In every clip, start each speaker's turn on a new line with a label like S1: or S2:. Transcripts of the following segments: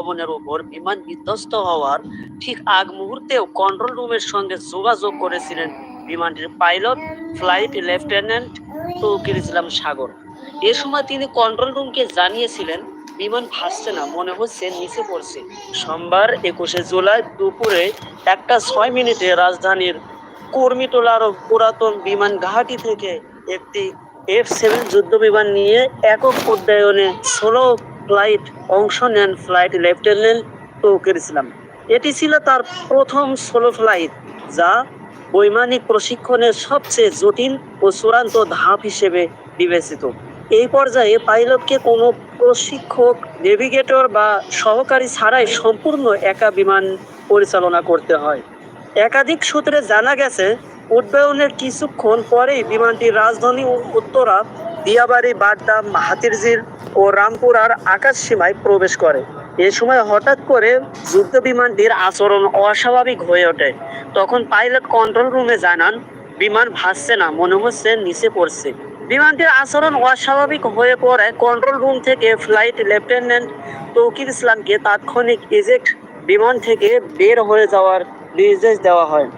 S1: ভবনের উপর বিমান বিধ্বস্ত হওয়ার ঠিক আগ মুহূর্তেও কন্ট্রোল রুমের সঙ্গে যোগাযোগ করেছিলেন বিমানটির pilot flight lieutenant Tauqir Islam Sagar. এ সময় তিনি কন্ট্রোল রুমকে জানিয়েছিলেন, বিমান ভাসছে না, মনে হচ্ছে নিচে পড়ছে। সোমবার একুশে জুলাই দুপুরে একটা ছয় মিনিটে রাজধানীর কর্মীটোলার পুরাতন বিমান ঘাঁটি থেকে একটি এফ সেভেন যুদ্ধ বিমান নিয়ে একক উড্ডয়নে ষোলো ফ্লাইট অংশ নেন ফ্লাইট লেফটেন্যান্ট তৌকির ইসলাম। এটি ছিল তার প্রথম সোলো ফ্লাইট, যা বৈমানিক প্রশিক্ষণের সবচেয়ে জটিল ও চূড়ান্ত ধাপ হিসেবে বিবেচিত। এই পর্যায়ে পাইলটকে কোনো প্রশিক্ষক, নেভিগেটর বা সহকারী ছাড়াই সম্পূর্ণ একা বিমান পরিচালনা করতে হয়। একাধিক সূত্রে জানা গেছে, উড্ডয়নের কিছুক্ষণ পরেই বিমানটি রাজধানী উত্তরা, দিয়াবাড়ি, বাড্ডা হাতিরঝিল ও রামপুরার আকাশ সীমায় প্রবেশ করে। এ সময় হঠাৎ করে যুদ্ধ বিমানটির আচরণ অস্বাভাবিক হয়ে ওঠে। তখন পাইলট কন্ট্রোল রুমে জানান, বিমান ভাসছে না, মনে হচ্ছে নিচে পড়ছে। বিমানটির আচরণ অস্বাভাবিক হয়ে পড়ে। কন্ট্রোল রুম থেকে ফ্লাইট লেফটেন্যান্ট তৌকির ইসলামকে তাৎক্ষণিক ইজেক্ট বিমান থেকে বের হয়ে যাওয়ার নির্দেশ দেওয়া হয়।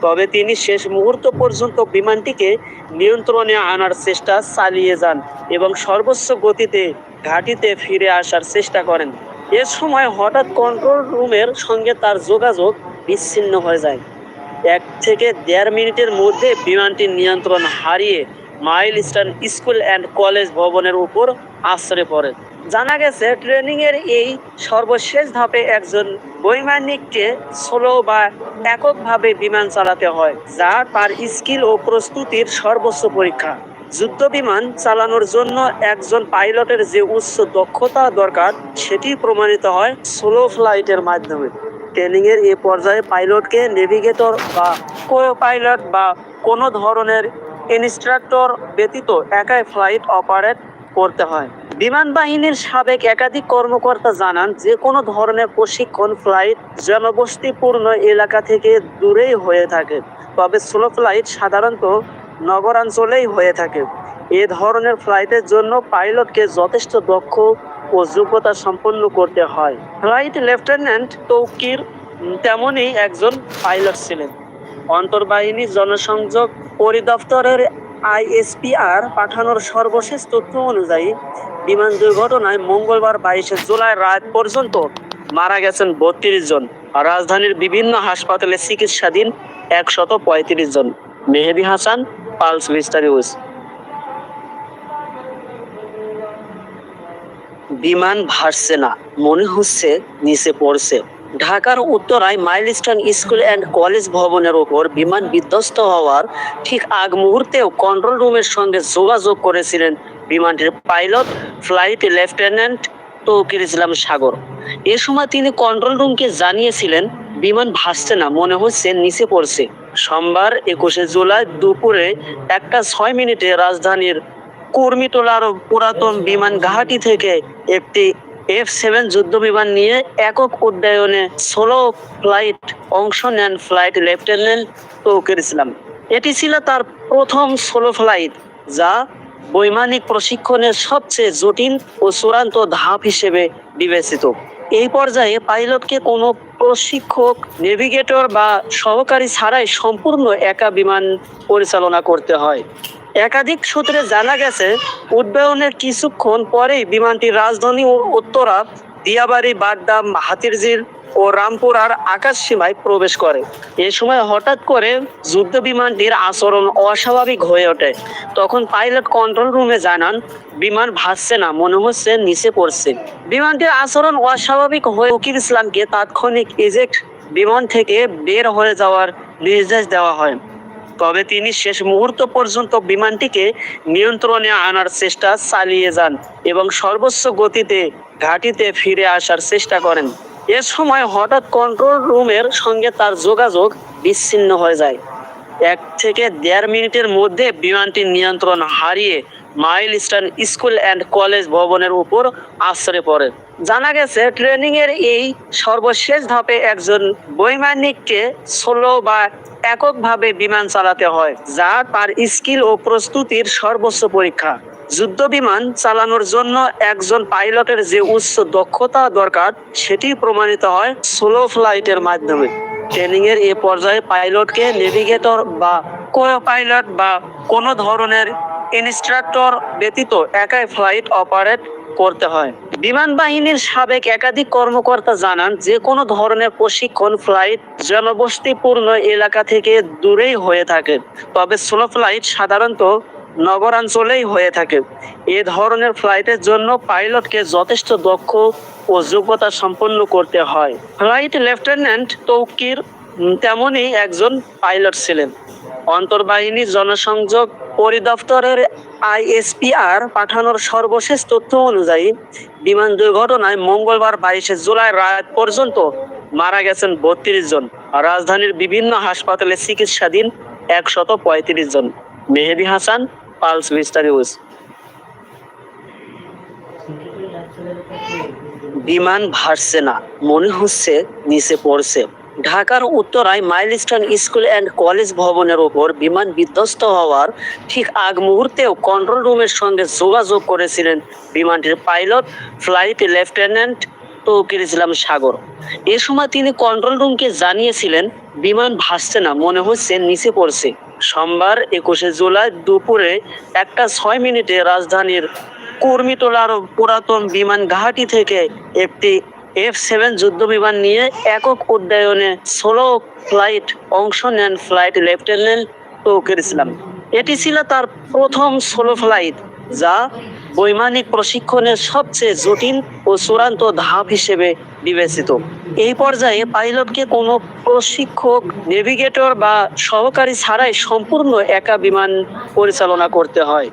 S1: তবে তিনি শেষ মুহূর্ত পর্যন্ত বিমানটিকে নিয়ন্ত্রণে আনার চেষ্টা চালিয়ে যান এবং সর্বোচ্চ গতিতে ঘাটিতে ফিরে আসার চেষ্টা করেন। এ সময় হঠাৎ কন্ট্রোল রুমের সঙ্গে তার যোগাযোগ বিচ্ছিন্ন হয়ে যায়। এক থেকে দেড় মিনিটের মধ্যে বিমানটির নিয়ন্ত্রণ হারিয়ে Milestone school and college ভবনের উপর আশ্রয় পড়ে। জানা গেছে ট্রেনিং এর এই সর্বশেষ ধাপে একজন বৈমানিককে সোলো বা এককভাবে বিমান চালাতে হয়, যা তার স্কিল ও প্রস্তুতির সর্বোচ্চ পরীক্ষা। যুদ্ধ বিমান চালানোর জন্য একজন পাইলটের যে উচ্চ দক্ষতা দরকার, সেটি প্রমাণিত হয় সোলো ফ্লাইটের মাধ্যমে। ট্রেনিং এর এ পর্যায়ে পাইলটকে নেভিগেটর বা কো পাইলট বা কোনো ধরনের ইনস্ট্রাক্টর ব্যতীত একাই ফ্লাইট অপারেট করতে হয়। বিমান বাহিনীর সাবেক একাধিক কর্মকর্তা জানান যে কোনো ধরনের প্রশিক্ষণ ফ্লাইট জনবসতিপূর্ণ এলাকা থেকে দূরেই হয়ে থাকে, তবে স্লো ফ্লাইট সাধারণত নগরাঞ্চলেই হয়ে থাকে। এ ধরনের ফ্লাইটের জন্য পাইলটকে যথেষ্ট দক্ষ ও যোগ্যতা সম্পন্ন করতে হয়। ফ্লাইট লেফটেন্যান্ট তৌকির তেমনই একজন পাইলট ছিলেন। অন্তর্বাহিনী জনসংযোগ পরিদপ্তরের আইএসপিআর পাঠানোর সর্বশেষ তথ্য অনুযায়ী, বিমান দুর্ঘটনায় মঙ্গলবার বাইশে জুলাই রাত পর্যন্ত মারা গেছেন বত্রিশ জন। রাজধানীর বিভিন্ন হাসপাতালে চিকিৎসাধীন একশত পঁয়ত্রিশ জন। মেহেদি হাসান, পালস ভিস্টার নিউজ। বিমান ভাসছে না, মনে হচ্ছে নিচে পড়ছে। ঢাকার উত্তরায় মাইলস্টোন স্কুল অ্যান্ড কলেজ ভবনের ওপর বিমান বিধ্বস্ত হওয়ার ঠিক আগ মুহূর্তেও কন্ট্রোল রুমের সঙ্গে যোগাযোগ করেছিলেন বিমানটির pilot, flight lieutenant Tauqir Islam Sagar. এ সময় তিনি কন্ট্রোল রুমকে জানিয়েছিলেন, বিমান ভাসছে না, মনে হচ্ছে নিচে পড়ছে। সোমবার একুশে জুলাই দুপুরে একটা ছয় মিনিটে রাজধানীর কর্মীটোলার পুরাতন বিমান ঘাঁটি থেকে একটি এফ সেভেন যুদ্ধ বিমান নিয়ে একক উড্ডয়নে ষোলো ফ্লাইট অংশ নেন ফ্লাইট লেফটেন্যান্ট তৌকির ইসলাম। এটি ছিল তার প্রথম সোলো ফ্লাইট, যা বৈমানিক প্রশিক্ষণের সবচেয়ে জটিল ও চূড়ান্ত ধাপ হিসেবে বিবেচিত। এই পর্যায়ে পাইলটকে কোনো প্রশিক্ষক, নেভিগেটর বা সহকারী ছাড়াই সম্পূর্ণ একা বিমান পরিচালনা করতে হয়। একাধিক সূত্রে জানা গেছে, উড্ডয়নের কিছুক্ষণ পরেই বিমানটি রাজধানী উত্তরা, দিয়াবাড়ি, বাড্ডা, হাতিরঝিল ও রামপুরার আকাশ সীমায় প্রবেশ করে। এ সময় হঠাৎ করে যুদ্ধ বিমানটির আচরণ অস্বাভাবিক হয়ে ওঠে। তখন পাইলট কন্ট্রোল রুমে জানান, বিমান ভাসছে না, মনে হচ্ছে নিচে পড়ছে। বিমানটির আচরণ অস্বাভাবিক হয়ে ফকির ইসলামকে তাৎক্ষণিক ইজেক্ট বিমান থেকে বের হয়ে যাওয়ার নির্দেশ দেওয়া হয়। তবে তিনি শেষ মুহূর্ত পর্যন্ত বিমানটিকে নিয়ন্ত্রণে আনার চেষ্টা চালিয়ে যান এবং সর্বোচ্চ গতিতে ঘাটিতে ফিরে আসার চেষ্টা করেন। এ সময় হঠাৎ কন্ট্রোল রুমের সঙ্গে তার যোগাযোগ বিচ্ছিন্ন হয়ে যায়। এক থেকে দেড় মিনিটের মধ্যে বিমানটির নিয়ন্ত্রণ হারিয়ে Milestone school and college ভবনের উপর আশ্রয় পড়ে। জানা গেছে ট্রেনিং এর এই সর্বশেষ ধাপে একজন বৈমানিককে সোলো বা এককভাবে বিমান চালাতে হয়, যা তার স্কিল ও প্রস্তুতির সর্বোচ্চ পরীক্ষা। যুদ্ধ বিমান চালানোর জন্য একজন পাইলটের যে উচ্চ দক্ষতা দরকার, সেটি প্রমাণিত হয় সোলো ফ্লাইটের মাধ্যমে। ট্রেনিং এর এ পর্যায়ে পাইলটকে নেভিগেটর বা কো পাইলট বা কোনো ধরনের ইনস্ট্রাক্টর ব্যতীত একাই ফ্লাইট অপারেট করতে হয়। বিমান বাহিনীর সাবেক একাধিক কর্মকর্তা জানান, যে কোনো ধরনের প্রশিক্ষণ ফ্লাইট জনবসতিপূর্ণ এলাকা থেকে দূরেই হয়ে থাকে। তবে স্লো ফ্লাইট সাধারণত নগরাঞ্চলেই হয়ে থাকে। এ ধরনের ফ্লাইটের জন্য পাইলটকে যথেষ্ট দক্ষ ও যোগ্যতা সম্পন্ন করতে হয়। ফ্লাইট লেফটেন্যান্ট তৌকির তেমনই একজন পাইলট ছিলেন। অন্তর্বাহিনী জনসংযোগ পরিদপ্তরের আইএসপিআর পাঠানোর সর্বশেষ তথ্য অনুযায়ী, বিমান দুর্ঘটনায় মঙ্গলবার বাইশে জুলাই রাত পর্যন্ত মারা গেছেন বত্রিশ জন। রাজধানীর বিভিন্ন হাসপাতালে চিকিৎসাধীন একশত পঁয়ত্রিশ জন। Mehedi Hasan Pulse Vista news বিমান ভাসছে না, মনে হচ্ছে নিচে পড়ছে। ঢাকার উত্তরায় মাইলস্টোন স্কুল অ্যান্ড কলেজ ভবনের ওপর বিমান বিধ্বস্ত হওয়ার ঠিক আগ মুহূর্তেও কন্ট্রোল রুমের সঙ্গে যোগাযোগ করেছিলেন বিমানটির pilot flight lieutenant Tauqir Islam Sagar. এ সময় তিনি কন্ট্রোল রুমকে জানিয়েছিলেন, বিমান ভাসছে না, মনে হচ্ছে নিচে পড়ছে। একুশে জুলাই দুপুরে একটা ছয় মিনিটে রাজধানীর কুর্মিটোলার পুরাতন বিমান ঘাঁটি থেকে একটি এফ সেভেন যুদ্ধ বিমান নিয়ে একক উড্ডয়নে সোলো ফ্লাইট অংশ নেন ফ্লাইট লেফটেন্যান্ট তৌকির ইসলাম। এটি ছিল তার প্রথম সোলো ফ্লাইট, যা বৈমানিক প্রশিক্ষণের সবচেয়ে জটিল ও চূড়ান্ত ধাপ হিসেবে বিবেচিত। এই পর্যায়ে পাইলটকে কোনো প্রশিক্ষক, নেভিগেটর বা সহকারী ছাড়াই সম্পূর্ণ একা বিমান পরিচালনা করতে হয়।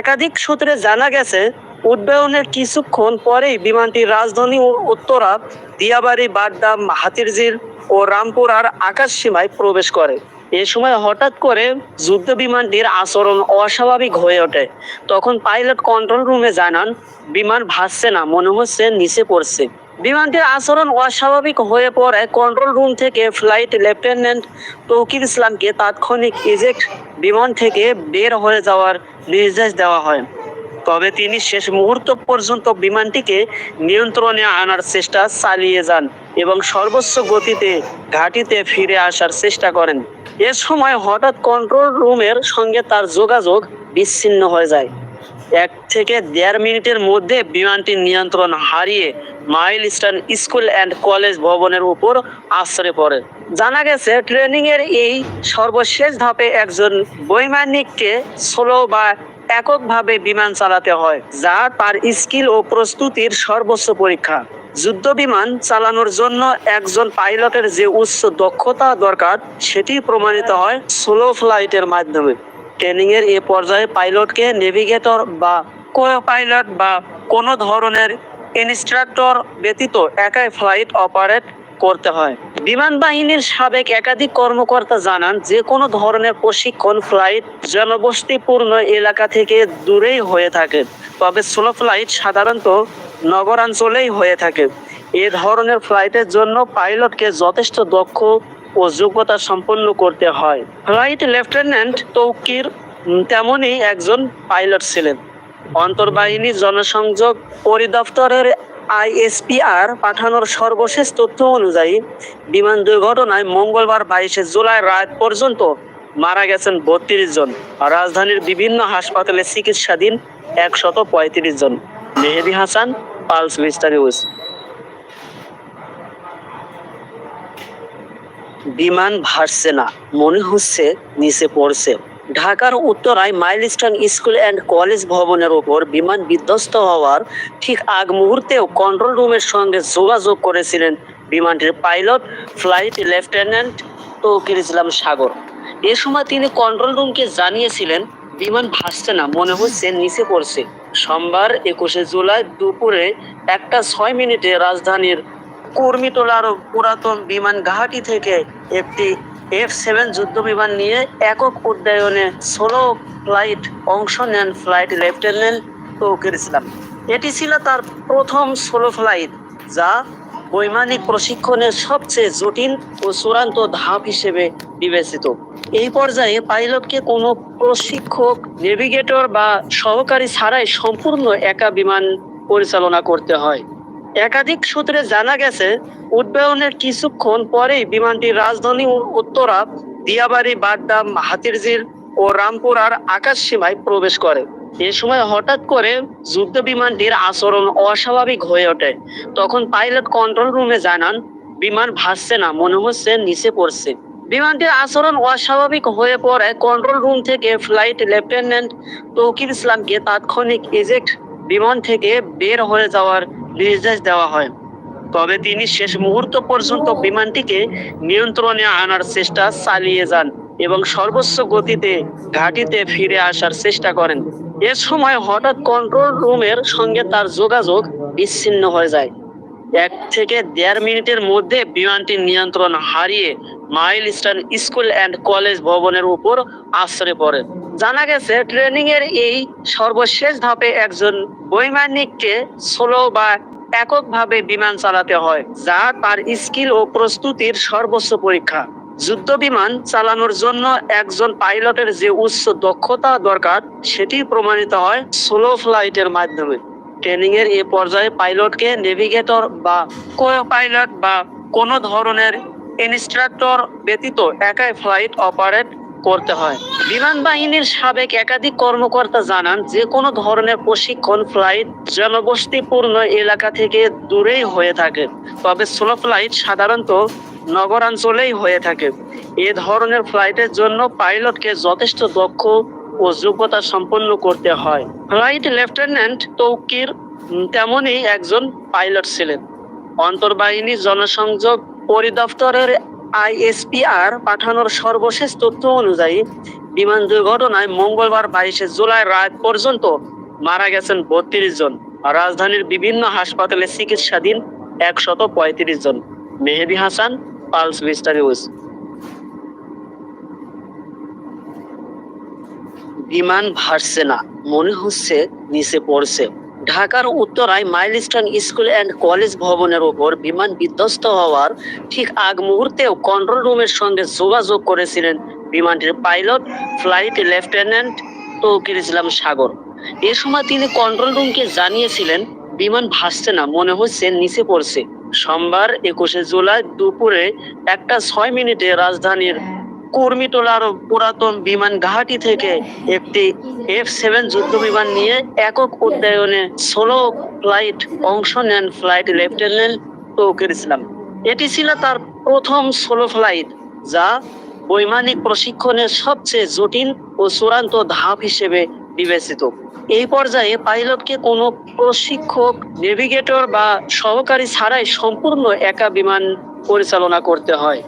S1: একাধিক সূত্রে জানা গেছে, উড্ডয়নের কিছুক্ষণ পরেই বিমানটি রাজধানী উত্তরা, দিয়াবাড়ি বাড্ডাম হাতিরঝিল ও রামপুরার আকাশ সীমায় প্রবেশ করে। এ সময় হঠাৎ করে যুদ্ধ বিমানটির আচরণ অস্বাভাবিক হয়ে ওঠে। তখন পাইলট কন্ট্রোল রুমে জানান, বিমান ভাসছে না, মনে হচ্ছে নিচে পড়ছে। বিমানটির আচরণ অস্বাভাবিক হয়ে পড়ে। কন্ট্রোল রুম থেকে ফ্লাইট লেফটেন্যান্ট তৌকির ইসলামকে তাৎক্ষণিক ইজেক্ট বিমান থেকে বের হয়ে যাওয়ার নির্দেশ দেওয়া হয়। তবে তিনি শেষ মুহূর্ত পর্যন্ত বিমানটিকে নিয়ন্ত্রণে আনার চেষ্টা চালিয়ে যান এবং সর্বোচ্চ গতিতে ঘাটিতে ফিরে আসার চেষ্টা করেন। এ সময় হঠাৎ কন্ট্রোল রুমের সঙ্গে তার যোগাযোগ বিচ্ছিন্ন হয়ে যায়। এক থেকে দেড় মিনিটের মধ্যে বিমানটি নিয়ন্ত্রণ হারিয়ে mile stun school and college ভবনের উপর আশ্রয় পড়ে। জানা গেছে ট্রেনিং এর এই সর্বশেষ ধাপে একজন বৈমানিককে সোলো বা এককভাবে বিমান চালাতে হয়, যা তার স্কিল ও প্রস্তুতির সর্বোচ্চ পরীক্ষা। যুদ্ধ বিমান চালানোর জন্য একজন পাইলটের যে উচ্চ দক্ষতা দরকার, সেটি প্রমাণিত হয় সোলো ফ্লাইটের মাধ্যমে। ট্রেনিং এর এ পর্যায়ে পাইলটকে নেভিগেটর বা কো পাইলট বা কোনো ধরনের ইনস্ট্রাক্টর ব্যতীত একাই ফ্লাইট অপারেট করতে হয়। বিমান বাহিনীর সাবেক একাধিক কর্মকর্তা জানান, যে কোনো ধরনের প্রশিক্ষণ ফ্লাইট জনবসতিপূর্ণ এলাকা থেকে দূরেই হয়ে থাকে। তবে স্লো ফ্লাইট সাধারণত নগরাঞ্চলেই হয়ে থাকে। এ ধরনের ফ্লাইটের জন্য পাইলটকে যথেষ্ট দক্ষ ও যোগ্যতা সম্পন্ন করতে হয়। ফ্লাইট লেফটেন্যান্ট তৌকির তেমনই একজন পাইলট ছিলেন। অন্তর্বাহিনী জনসংযোগ পরিদপ্তরের আইএসপিআর পাঠানোর সর্বশেষ তথ্য অনুযায়ী, বিমান দুর্ঘটনায় মঙ্গলবার বাইশে জুলাই রাত পর্যন্ত মারা গেছেন বত্রিশ জন। রাজধানীর বিভিন্ন হাসপাতালে চিকিৎসাধীন একশত পঁয়ত্রিশ জন। Mehedi Hasan, pulse mister news বিমান ভাসছে না, মনে হচ্ছে নিচে পড়ছে। ঢাকার উত্তরায় মাইলস্টোন স্কুল অ্যান্ড কলেজ ভবনের ওপর বিমান বিধ্বস্ত হওয়ার ঠিক আগ মুহূর্তেও কন্ট্রোল রুমের সঙ্গে যোগাযোগ করেছিলেন বিমানটির pilot, flight lieutenant Tauqir Islam Sagar. এ সময় তিনি কন্ট্রোল রুমকে জানিয়েছিলেন, বিমান ভাসছে না, মনে হচ্ছে নিচে পড়ছে। সোমবার একুশে জুলাই দুপুরে একটা ছয় মিনিটে রাজধানীর কুর্মিটোলার পুরাতন বিমান ঘাঁটি থেকে একটি এফ সেভেন যুদ্ধ বিমান নিয়ে একক উড্ডয়নে সোলো ফ্লাইট অংশ নেন ফ্লাইট লেফটেন্যান্ট তৌকির ইসলাম। এটি ছিল তার প্রথম সোলো ফ্লাইট, যা বৈমানিক প্রশিক্ষণের সবচেয়ে জটিল ও চূড়ান্ত ধাপ হিসেবে বিবেচিত। এই পর্যায়ে পাইলটকে কোনো প্রশিক্ষক নেভিগেটর বা সহকারী ছাড়াই সম্পূর্ণ একা বিমান পরিচালনা করতে হয়। একাধিক সূত্রে জানা গেছে, উড্ডয়নের কিছুক্ষণ পরেই বিমানটি রাজধানী উত্তরা, দিয়াবাড়ি বাড্ডাম হাতিরঝিল ও রামপুরার আকাশ সীমায় প্রবেশ করে। এ সময় হঠাৎ করে যুদ্ধ বিমানটির আচরণ অস্বাভাবিক হয়ে ওঠে। তখন পাইলট কন্ট্রোল রুমে জানান, বিমান ভাসছে না, মনে হচ্ছে নিচে পড়ছে। বিমানটির আচরণ অস্বাভাবিক হয়ে পড়ে। কন্ট্রোল রুম থেকে ফ্লাইট লেফটেন্যান্ট তৌকির ইসলামকে তাৎক্ষণিক এজেক্ট বিমান থেকে বের হয়ে যাওয়ার নির্দেশ দেওয়া হয়। তবে তিনি শেষ মুহূর্ত পর্যন্ত বিমানটিকে নিয়ন্ত্রণে আনার চেষ্টা চালিয়ে যান এবং সর্বোচ্চ গতিতে ঘাটিতে ফিরে আসার চেষ্টা করেন। এ সময় হঠাৎ কন্ট্রোল রুমের সঙ্গে তার যোগাযোগ বিচ্ছিন্ন হয়ে যায়। এক থেকে দেড় মিনিটের মধ্যে বিমানটি নিয়ন্ত্রণ হারিয়ে mile stun school and college ভবনের উপর আশ্রয় পড়ে। জানা গেছে ট্রেনিং এর এই সর্বশেষ ধাপে একজন বৈমানিককে সোলো বা এককভাবে বিমান চালাতে হয়, যা তার স্কিল ও প্রস্তুতির সর্বোচ্চ পরীক্ষা। যুদ্ধ বিমান চালানোর জন্য একজন পাইলটের যে উচ্চ দক্ষতা দরকার, সেটি প্রমাণিত হয় সোলো ফ্লাইটের মাধ্যমে। ট্রেনিং এর এ পর্যায়ে পাইলটকে নেভিগেটর বা কো পাইলট বা কোনো ধরনের ইনস্ট্রাক্টর ব্যতীত একাই ফ্লাইট অপারেট করতে হয়। বিমান বাহিনীর সাবেক একাধিক কর্মকর্তা জানান, যে কোনো ধরনের প্রশিক্ষণ ফ্লাইট জনবসতিপূর্ণ এলাকা থেকে দূরেই হয়ে থাকে, তবে স্লো ফ্লাইট সাধারণত নগরাঞ্চলেই হয়ে থাকে। এ ধরনের ফ্লাইটের জন্য পাইলটকে যথেষ্ট দক্ষ ও যোগ্যতা সম্পন্ন করতে হয়। ফ্লাইট লেফটেন্যান্ট তৌকির তেমনই একজন পাইলট ছিলেন। অন্তর্বাহিনী জনসংযোগ পরিদপ্তরের আইএসপিআর পাঠানোর সর্বশেষ তথ্য অনুযায়ী, বিমান দুর্ঘটনায় মঙ্গলবার বাইশে জুলাই রাত পর্যন্ত মারা গেছেন বত্রিশ জন। রাজধানীর বিভিন্ন হাসপাতালে চিকিৎসাধীন একশত পঁয়ত্রিশ জন। Mehedi Hasan Pulse Vista news বিমান ভাসছে না। মনে হচ্ছে নিচে পড়ছে। ঢাকার উত্তরায় মাইলস্টোন স্কুল অ্যান্ড কলেজ ভবনের ওপর বিমান বিধ্বস্ত হওয়ার ঠিক আগ মুহূর্তেও কন্ট্রোল রুমের সঙ্গে যোগাযোগ করেছিলেন বিমানটির pilot flight lieutenant Tauqir Islam Sagar. এ সময় তিনি কন্ট্রোল রুমকে জানিয়েছিলেন, বিমান ভাসছে না, মনে হচ্ছে নিচে পড়ছে। সোমবার একুশে জুলাই দুপুরে একটা ছয় মিনিটে রাজধানীর কুর্মিটোলার পুরাতন বিমান ঘাঁটি থেকে একটি এফ সেভেন যুদ্ধ বিমান নিয়ে একক উড্ডয়নে সোলো ফ্লাইট অংশ নেন ফ্লাইট লেফটেন্যান্ট তৌকির ইসলাম। এটি ছিল তার প্রথম সোলো ফ্লাইট, যা বৈমানিক প্রশিক্ষণের সবচেয়ে জটিল ও চূড়ান্ত ধাপ হিসেবে বিবেচিত। এই পর্যায়ে পাইলটকে কোনো প্রশিক্ষক, নেভিগেটর বা সহকারী ছাড়াই সম্পূর্ণ একা বিমান পরিচালনা করতে হয়।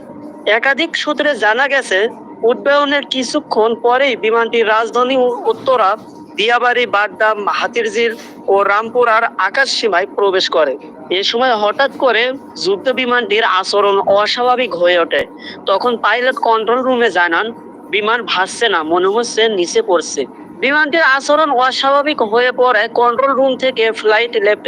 S1: একাধিক সূত্রে জানা গেছে, উড্ডয়নের কিছুক্ষণ পরেই বিমানটি রাজধানী উত্তরা, দিয়াবাড়ি বাড্ডাম হাতিরঝিল ও রামপুরার আকাশ সীমায় প্রবেশ করে। এ সময় হঠাৎ করে যুদ্ধ বিমানটির আচরণ অস্বাভাবিক হয়ে ওঠে। তখন পাইলট কন্ট্রোল রুমে জানান, বিমান ভাসছে না, মনে হচ্ছে নিচে পড়ছে। বিমানটির আচরণ অস্বাভাবিক হয়ে পড়ে। কন্ট্রোল রুম থেকে ফ্লাইট লেফটেন্যান্ট